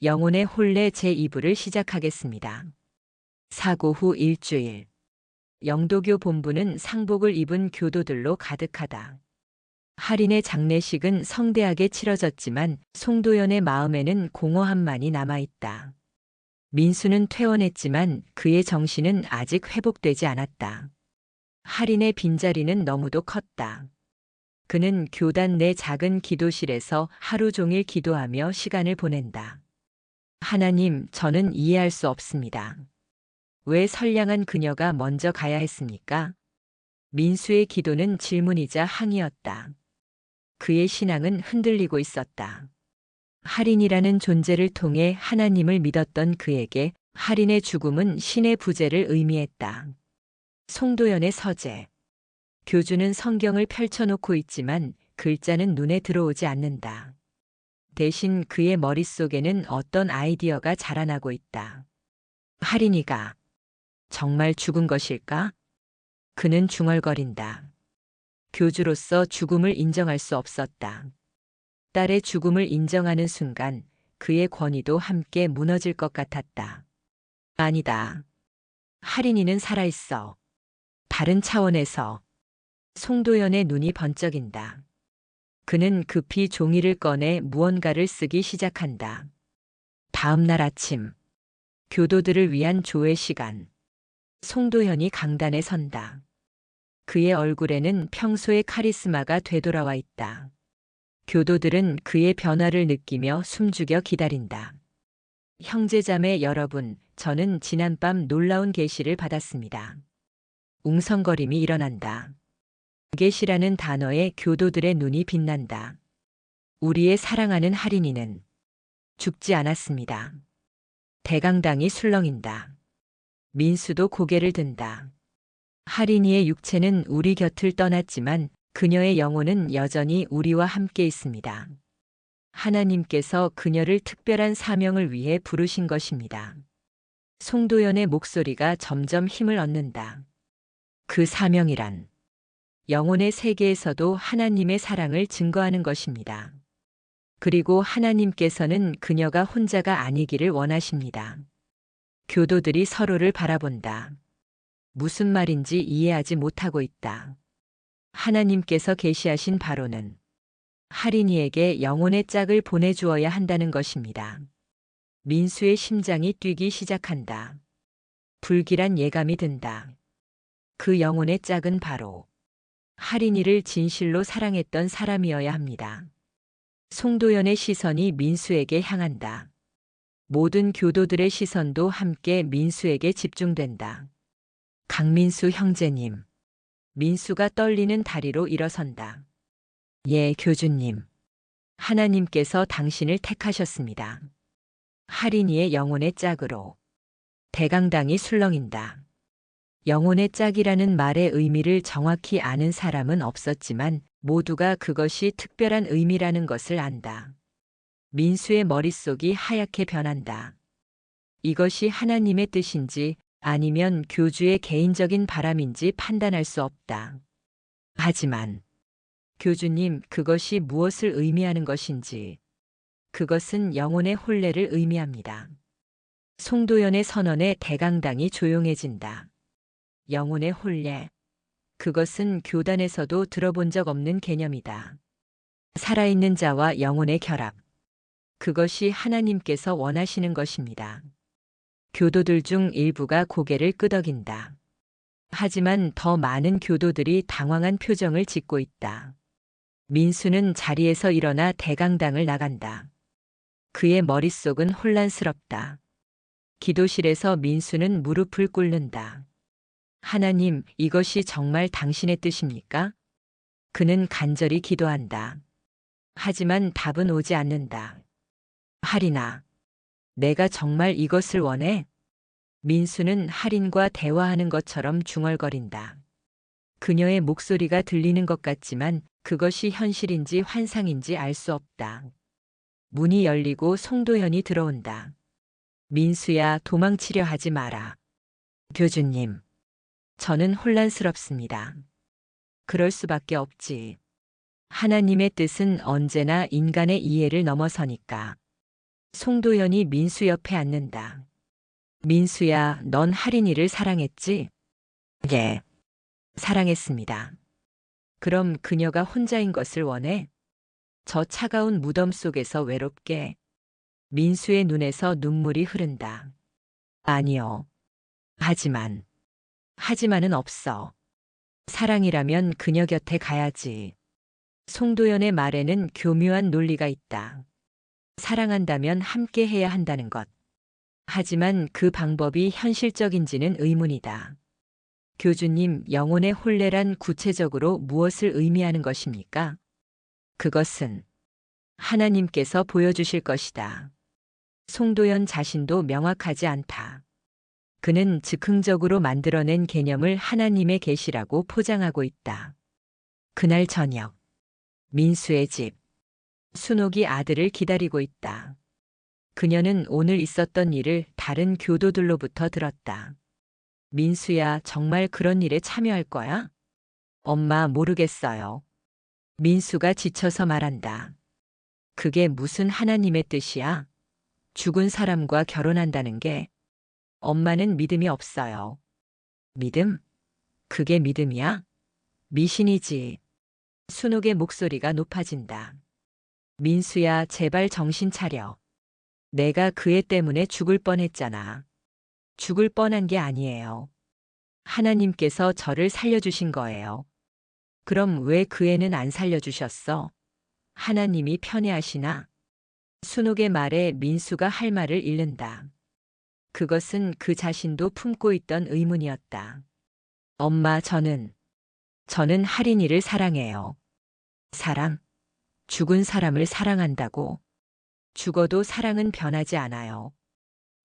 영혼의 혼례 제2부를 시작하겠습니다. 사고 후 일주일. 영도교 본부는 상복을 입은 교도들로 가득하다. 할인의 장례식은 성대하게 치러졌지만 송도연의 마음에는 공허함만이 남아있다. 민수는 퇴원했지만 그의 정신은 아직 회복되지 않았다. 할인의 빈자리는 너무도 컸다. 그는 교단 내 작은 기도실에서 하루 종일 기도하며 시간을 보낸다. 하나님, 저는 이해할 수 없습니다. 왜 선량한 그녀가 먼저 가야 했습니까? 민수의 기도는 질문이자 항의였다. 그의 신앙은 흔들리고 있었다. 할인이라는 존재를 통해 하나님을 믿었던 그에게 할인의 죽음은 신의 부재를 의미했다. 송도연의 서재. 교주는 성경을 펼쳐놓고 있지만 글자는 눈에 들어오지 않는다. 대신 그의 머릿속에는 어떤 아이디어가 자라나고 있다. 할인이가 정말 죽은 것일까? 그는 중얼거린다. 교주로서 죽음을 인정할 수 없었다. 딸의 죽음을 인정하는 순간 그의 권위도 함께 무너질 것 같았다. 아니다. 할인이는 살아있어. 다른 차원에서 송도연의 눈이 번쩍인다. 그는 급히 종이를 꺼내 무언가를 쓰기 시작한다. 다음 날 아침, 교도들을 위한 조회 시간. 송도현이 강단에 선다. 그의 얼굴에는 평소의 카리스마가 되돌아와 있다. 교도들은 그의 변화를 느끼며 숨죽여 기다린다. 형제자매 여러분, 저는 지난밤 놀라운 계시를 받았습니다. 웅성거림이 일어난다. 계시라는 단어에 교도들의 눈이 빛난다. 우리의 사랑하는 할인이는 죽지 않았습니다. 대강당이 술렁인다. 민수도 고개를 든다. 할인이의 육체는 우리 곁을 떠났지만 그녀의 영혼은 여전히 우리와 함께 있습니다. 하나님께서 그녀를 특별한 사명을 위해 부르신 것입니다. 송도연의 목소리가 점점 힘을 얻는다. 그 사명이란 영혼의 세계에서도 하나님의 사랑을 증거하는 것입니다. 그리고 하나님께서는 그녀가 혼자가 아니기를 원하십니다. 교도들이 서로를 바라본다. 무슨 말인지 이해하지 못하고 있다. 하나님께서 계시하신 바로는 할인이에게 영혼의 짝을 보내주어야 한다는 것입니다. 민수의 심장이 뛰기 시작한다. 불길한 예감이 든다. 그 영혼의 짝은 바로 할인이를 진실로 사랑했던 사람이어야 합니다. 송도연의 시선이 민수에게 향한다. 모든 교도들의 시선도 함께 민수에게 집중된다. 강민수 형제님. 민수가 떨리는 다리로 일어선다. 예, 교주님. 하나님께서 당신을 택하셨습니다. 할인이의 영혼의 짝으로. 대강당이 술렁인다. 영혼의 짝이라는 말의 의미를 정확히 아는 사람은 없었지만 모두가 그것이 특별한 의미라는 것을 안다. 민수의 머릿속이 하얗게 변한다. 이것이 하나님의 뜻인지 아니면 교주의 개인적인 바람인지 판단할 수 없다. 하지만 교주님 그것이 무엇을 의미하는 것인지 그것은 영혼의 혼례를 의미합니다. 송도연의 선언에 대강당이 조용해진다. 영혼의 혼례. 그것은 교단에서도 들어본 적 없는 개념이다. 살아있는 자와 영혼의 결합. 그것이 하나님께서 원하시는 것입니다. 교도들 중 일부가 고개를 끄덕인다. 하지만 더 많은 교도들이 당황한 표정을 짓고 있다. 민수는 자리에서 일어나 대강당을 나간다. 그의 머릿속은 혼란스럽다. 기도실에서 민수는 무릎을 꿇는다. 하나님, 이것이 정말 당신의 뜻입니까? 그는 간절히 기도한다. 하지만 답은 오지 않는다. 할인아, 내가 정말 이것을 원해? 민수는 할인과 대화하는 것처럼 중얼거린다. 그녀의 목소리가 들리는 것 같지만 그것이 현실인지 환상인지 알 수 없다. 문이 열리고 송도현이 들어온다. 민수야, 도망치려 하지 마라. 교주님, 저는 혼란스럽습니다. 그럴 수밖에 없지. 하나님의 뜻은 언제나 인간의 이해를 넘어서니까. 송도연이 민수 옆에 앉는다. 민수야, 넌 할인이를 사랑했지? 예. 사랑했습니다. 그럼 그녀가 혼자인 것을 원해? 저 차가운 무덤 속에서 외롭게 민수의 눈에서 눈물이 흐른다. 아니요. 하지만, 하지만은 없어. 사랑이라면 그녀 곁에 가야지. 송도연의 말에는 교묘한 논리가 있다. 사랑한다면 함께 해야 한다는 것. 하지만 그 방법이 현실적인지는 의문이다. 교주님, 영혼의 혼례란 구체적으로 무엇을 의미하는 것입니까? 그것은 하나님께서 보여주실 것이다. 송도연 자신도 명확하지 않다. 그는 즉흥적으로 만들어낸 개념을 하나님의 계시라고 포장하고 있다. 그날 저녁, 민수의 집, 순옥이 아들을 기다리고 있다. 그녀는 오늘 있었던 일을 다른 교도들로부터 들었다. 민수야, 정말 그런 일에 참여할 거야? 엄마 모르겠어요. 민수가 지쳐서 말한다. 그게 무슨 하나님의 뜻이야? 죽은 사람과 결혼한다는 게 엄마는 믿음이 없어요. 믿음? 그게 믿음이야? 미신이지. 순옥의 목소리가 높아진다. 민수야, 제발 정신 차려. 내가 그 애 때문에 죽을 뻔했잖아. 죽을 뻔한 게 아니에요. 하나님께서 저를 살려주신 거예요. 그럼 왜 그 애는 안 살려주셨어? 하나님이 편애하시나? 순옥의 말에 민수가 할 말을 잃는다. 그것은 그 자신도 품고 있던 의문이었다. 엄마, 저는, 저는 할인이를 사랑해요. 사랑? 죽은 사람을 사랑한다고? 죽어도 사랑은 변하지 않아요.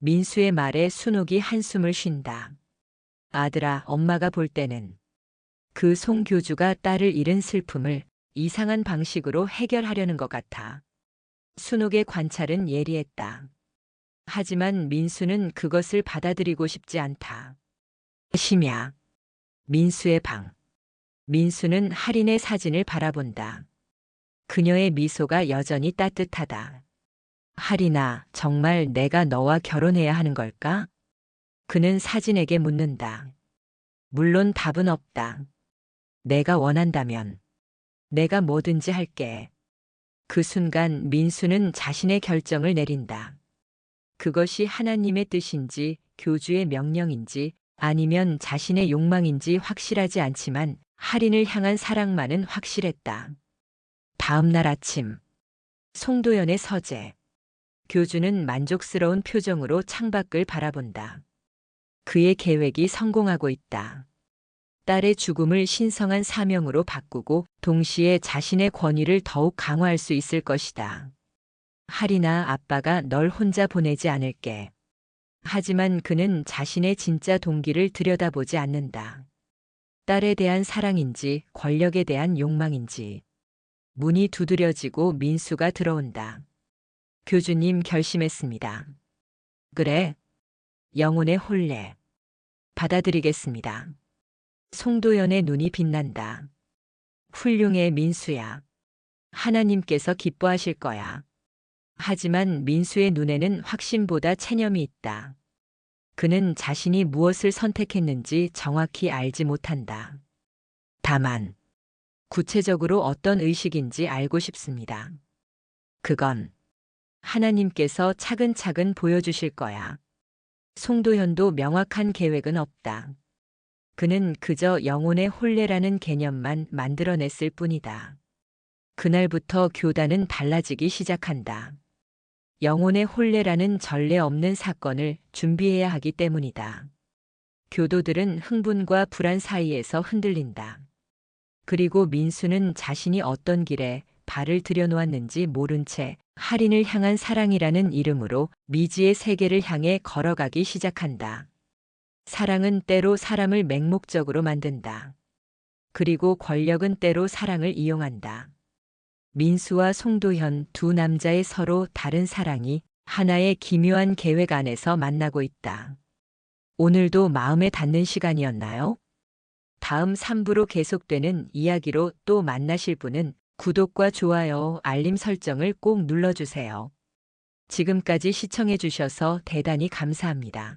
민수의 말에 순옥이 한숨을 쉰다. 아들아, 엄마가 볼 때는 그 송교주가 딸을 잃은 슬픔을 이상한 방식으로 해결하려는 것 같아. 순옥의 관찰은 예리했다. 하지만 민수는 그것을 받아들이고 싶지 않다. 심야. 민수의 방. 민수는 할인의 사진을 바라본다. 그녀의 미소가 여전히 따뜻하다. 할인아, 정말 내가 너와 결혼해야 하는 걸까? 그는 사진에게 묻는다. 물론 답은 없다. 내가 원한다면 내가 뭐든지 할게. 그 순간 민수는 자신의 결정을 내린다. 그것이 하나님의 뜻인지 교주의 명령인지 아니면 자신의 욕망인지 확실하지 않지만 할인을 향한 사랑만은 확실했다. 다음 날 아침 송도연의 서재 교주는 만족스러운 표정으로 창밖을 바라본다. 그의 계획이 성공하고 있다. 딸의 죽음을 신성한 사명으로 바꾸고 동시에 자신의 권위를 더욱 강화할 수 있을 것이다. 할이나 아빠가 널 혼자 보내지 않을게. 하지만 그는 자신의 진짜 동기를 들여다보지 않는다. 딸에 대한 사랑인지 권력에 대한 욕망인지. 문이 두드려지고 민수가 들어온다. 교주님 결심했습니다. 그래. 영혼의 혼례. 받아들이겠습니다. 송도연의 눈이 빛난다. 훌륭해 민수야. 하나님께서 기뻐하실 거야. 하지만 민수의 눈에는 확신보다 체념이 있다. 그는 자신이 무엇을 선택했는지 정확히 알지 못한다. 다만, 구체적으로 어떤 의식인지 알고 싶습니다. 그건 하나님께서 차근차근 보여주실 거야. 송도현도 명확한 계획은 없다. 그는 그저 영혼의 혼례라는 개념만 만들어냈을 뿐이다. 그날부터 교단은 달라지기 시작한다. 영혼의 혼례라는 전례 없는 사건을 준비해야 하기 때문이다. 교도들은 흥분과 불안 사이에서 흔들린다. 그리고 민수는 자신이 어떤 길에 발을 들여놓았는지 모른 채 할인을 향한 사랑이라는 이름으로 미지의 세계를 향해 걸어가기 시작한다. 사랑은 때로 사람을 맹목적으로 만든다. 그리고 권력은 때로 사랑을 이용한다. 민수와 송도현 두 남자의 서로 다른 사랑이 하나의 기묘한 계획 안에서 만나고 있다. 오늘도 마음에 닿는 시간이었나요? 다음 3부로 계속되는 이야기로 또 만나실 분은 구독과 좋아요, 알림 설정을 꼭 눌러주세요. 지금까지 시청해 주셔서 대단히 감사합니다.